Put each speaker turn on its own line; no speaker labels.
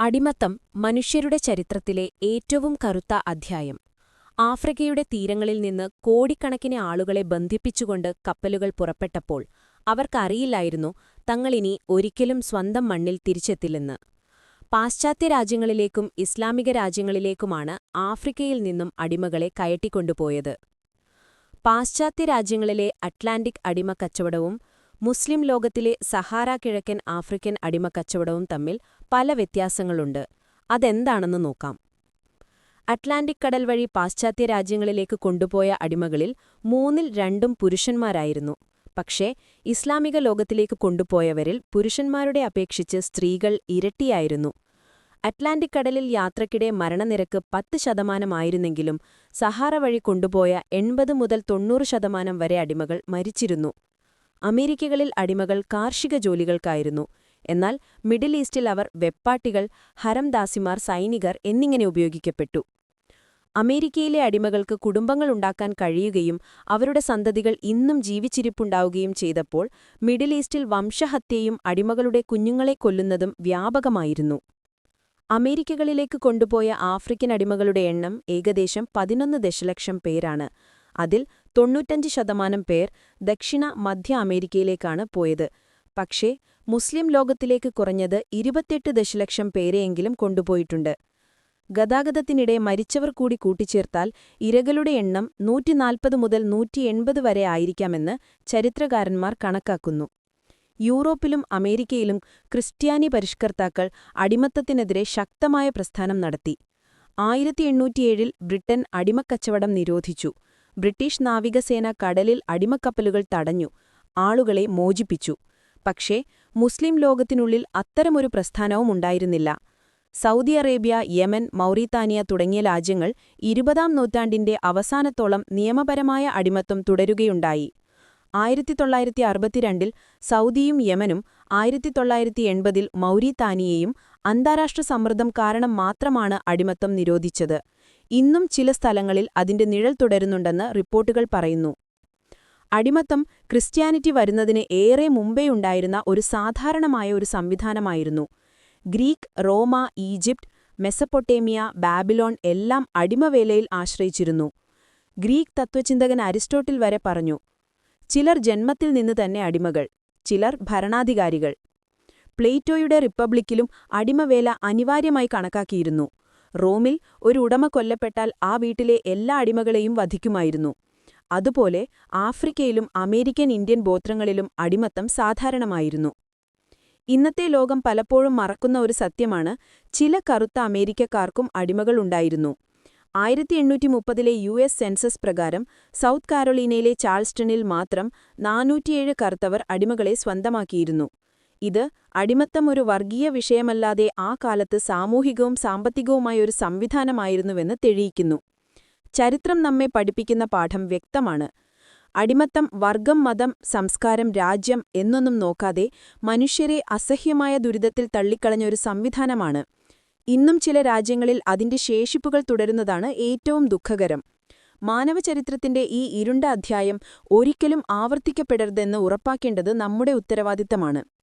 അടിമത്തം മനുഷ്യരുടെ ചരിത്രത്തിലെ ഏറ്റവും കറുത്ത അധ്യായം. ആഫ്രിക്കയുടെ തീരങ്ങളിൽ നിന്ന് കോടിക്കണക്കിന് ആളുകളെ ബന്ധിപ്പിച്ചുകൊണ്ട് കപ്പലുകൾ പുറപ്പെട്ടപ്പോൾ അവർക്കറിയില്ലായിരുന്നു തങ്ങളിനി ഒരിക്കലും സ്വന്തം മണ്ണിൽ തിരിച്ചെത്തില്ലെന്ന്. പാശ്ചാത്യ രാജ്യങ്ങളിലേക്കും ഇസ്ലാമിക രാജ്യങ്ങളിലേക്കുമാണ് ആഫ്രിക്കയിൽ നിന്നും അടിമകളെ കയറ്റിക്കൊണ്ടുപോയത്. പാശ്ചാത്യ രാജ്യങ്ങളിലെ അറ്റ്ലാന്റിക് അടിമക്കച്ചവടവും മുസ്ലിം ലോകത്തിലെ സഹാര കിഴക്കൻ ആഫ്രിക്കൻ അടിമക്കച്ചവടവും തമ്മിൽ പല വ്യത്യാസങ്ങളുണ്ട്. അതെന്താണെന്ന് നോക്കാം. അറ്റ്ലാന്റിക് കടൽ വഴി പാശ്ചാത്യ രാജ്യങ്ങളിലേക്ക് കൊണ്ടുപോയ അടിമകളിൽ മൂന്നിൽ രണ്ടും പുരുഷന്മാരായിരുന്നു. പക്ഷേ ഇസ്ലാമിക ലോകത്തിലേക്ക് കൊണ്ടുപോയവരിൽ പുരുഷന്മാരുടെ അപേക്ഷിച്ച് സ്ത്രീകൾ ഇരട്ടിയായിരുന്നു. അറ്റ്ലാന്റിക് കടലിൽ യാത്രക്കിടെ മരണനിരക്ക് പത്ത് ശതമാനമായിരുന്നെങ്കിലും സഹാറ വഴി കൊണ്ടുപോയ എൺപത് മുതൽ തൊണ്ണൂറ് ശതമാനം വരെ അടിമകൾ മരിച്ചിരുന്നു. അമേരിക്കകളിൽ അടിമകൾ കാർഷിക ജോലികൾക്കായിരുന്നു. എന്നാൽ മിഡിൽ ഈസ്റ്റിൽ അവർ വെപ്പാട്ടികൾ ഹരംദാസിമാർ സൈനികർ എന്നിങ്ങനെ ഉപയോഗിക്കപ്പെട്ടു. അമേരിക്കയിലെ അടിമകൾക്ക് കുടുംബങ്ങളുണ്ടാക്കാൻ കഴിയുകയും അവരുടെ സന്തതികൾ ഇന്നും ജീവിച്ചിരിപ്പുണ്ടാവുകയും ചെയ്തപ്പോൾ മിഡിൽ ഈസ്റ്റിൽ വംശഹത്യയും അടിമകളുടെ കുഞ്ഞുങ്ങളെ കൊല്ലുന്നതും വ്യാപകമായിരുന്നു. അമേരിക്കകളിലേക്ക് കൊണ്ടുപോയ ആഫ്രിക്കൻ അടിമകളുടെ എണ്ണം ഏകദേശം പതിനൊന്ന് ദശലക്ഷം പേരാണ്. അതിൽ തൊണ്ണൂറ്റഞ്ച് ശതമാനം പേർ ദക്ഷിണ മധ്യ അമേരിക്കയിലേക്കാണ് പോയത്. പക്ഷേ മുസ്ലിം ലോകത്തിലേക്ക് കുറഞ്ഞത് ഇരുപത്തെട്ട് ദശലക്ഷം പേരെയെങ്കിലും കൊണ്ടുപോയിട്ടുണ്ട്. ഗതാഗതത്തിനിടെ മരിച്ചവർ കൂടി കൂട്ടിച്ചേർത്താൽ ഇരകളുടെ എണ്ണം നൂറ്റിനാൽപ്പത് മുതൽ നൂറ്റിയെൺപത് വരെ ആയിരിക്കാമെന്ന് ചരിത്രകാരന്മാർ കണക്കാക്കുന്നു. യൂറോപ്പിലും അമേരിക്കയിലും ക്രിസ്ത്യാനി പരിഷ്കർത്താക്കൾ അടിമത്തത്തിനെതിരെ ശക്തമായ പ്രസ്ഥാനം നടത്തി. ആയിരത്തി എണ്ണൂറ്റിയേഴിൽ ബ്രിട്ടൻ അടിമക്കച്ചവടം നിരോധിച്ചു. ബ്രിട്ടീഷ് നാവികസേന കടലിൽ അടിമക്കപ്പലുകൾ തടഞ്ഞു ആളുകളെ മോചിപ്പിച്ചു. പക്ഷേ മുസ്ലിം ലോകത്തിനുള്ളിൽ അത്തരമൊരു പ്രസ്ഥാനവും ഉണ്ടായിരുന്നില്ല. സൗദി അറേബ്യ യമൻ മൗറിത്താനിയ തുടങ്ങിയ രാജ്യങ്ങൾ ഇരുപതാം നൂറ്റാണ്ടിന്റെ അവസാനത്തോളം നിയമപരമായ അടിമത്വം തുടരുകയുണ്ടായി. ആയിരത്തി തൊള്ളായിരത്തി അറുപത്തിരണ്ടിൽ സൗദിയും യമനും ആയിരത്തി തൊള്ളായിരത്തി എൺപതിൽ മൗരിത്താനിയയും അന്താരാഷ്ട്ര സമ്മർദ്ദം കാരണം മാത്രമാണ് അടിമത്തം നിരോധിച്ചത്. ഇന്നും ചില സ്ഥലങ്ങളിൽ അതിന്റെ നിഴൽ തുടരുന്നുണ്ടെന്ന് റിപ്പോർട്ടുകൾ പറയുന്നു. അടിമത്തം ക്രിസ്ത്യാനിറ്റി വരുന്നതിന് ഏറെ മുമ്പേയുണ്ടായിരുന്ന ഒരു സാധാരണമായ ഒരു സംവിധാനമായിരുന്നു. ഗ്രീക്ക് റോമ ഈജിപ്റ്റ് മെസപ്പൊട്ടേമിയ ബാബിലോൺ എല്ലാം അടിമവേലയിൽ ആശ്രയിച്ചിരുന്നു. ഗ്രീക്ക് തത്വചിന്തകൻ അരിസ്റ്റോട്ടിൽ വരെ പറഞ്ഞു ചിലർ ജന്മത്തിൽ നിന്ന് തന്നെ അടിമകൾ ചിലർ ഭരണാധികാരികൾ. പ്ലേറ്റോയുടെ റിപ്പബ്ലിക്കിലും അടിമവേല അനിവാര്യമായി കണക്കാക്കിയിരുന്നു. റോമിൽ ഒരു ഉടമ കൊല്ലപ്പെട്ടാൽ ആ വീട്ടിലെ എല്ലാ അടിമകളെയും വധിക്കുമായിരുന്നു. അതുപോലെ ആഫ്രിക്കയിലും അമേരിക്കൻ ഇന്ത്യൻ ഗോത്രങ്ങളിലും അടിമത്തം സാധാരണമായിരുന്നു. ഇന്നത്തെ ലോകം പലപ്പോഴും മറക്കുന്ന ഒരു സത്യമാണ് ചില കറുത്ത അമേരിക്കക്കാർക്കും അടിമകളുണ്ടായിരുന്നു ആയിരത്തി എണ്ണൂറ്റി മുപ്പതിലെ യു എസ് സെൻസസ് പ്രകാരം സൗത്ത് കാരോളീനയിലെ ചാൾസ്റ്റണിൽ മാത്രം നാനൂറ്റിയേഴ് കറുത്തവർ അടിമകളെ സ്വന്തമാക്കിയിരുന്നു. ഇത് അടിമത്തം ഒരു വർഗീയ വിഷയമല്ലാതെ ആ കാലത്ത് സാമൂഹികവും സാമ്പത്തികവുമായ ഒരു സംവിധാനമായിരുന്നുവെന്ന് തെളിയിക്കുന്നു. ചരിത്രം നമ്മെ പഠിപ്പിക്കുന്ന പാഠം വ്യക്തമാണ്. അടിമത്തം വർഗം മതം സംസ്കാരം രാജ്യം എന്നൊന്നും നോക്കാതെ മനുഷ്യരെ അസഹ്യമായ ദുരിതത്തിൽ തള്ളിക്കളഞ്ഞ ഒരു സംവിധാനമാണ്. ഇന്നും ചില രാജ്യങ്ങളിൽ അതിന്റെ ശേഷിപ്പുകൾ തുടരുന്നതാണ് ഏറ്റവും ദുഃഖകരം. മാനവചരിത്രത്തിന്റെ ഈ ഇരുണ്ട അധ്യായം ഒരിക്കലും ആവർത്തിക്കപ്പെടരുതെന്ന് ഉറപ്പാക്കേണ്ടത് നമ്മുടെ ഉത്തരവാദിത്തമാണ്.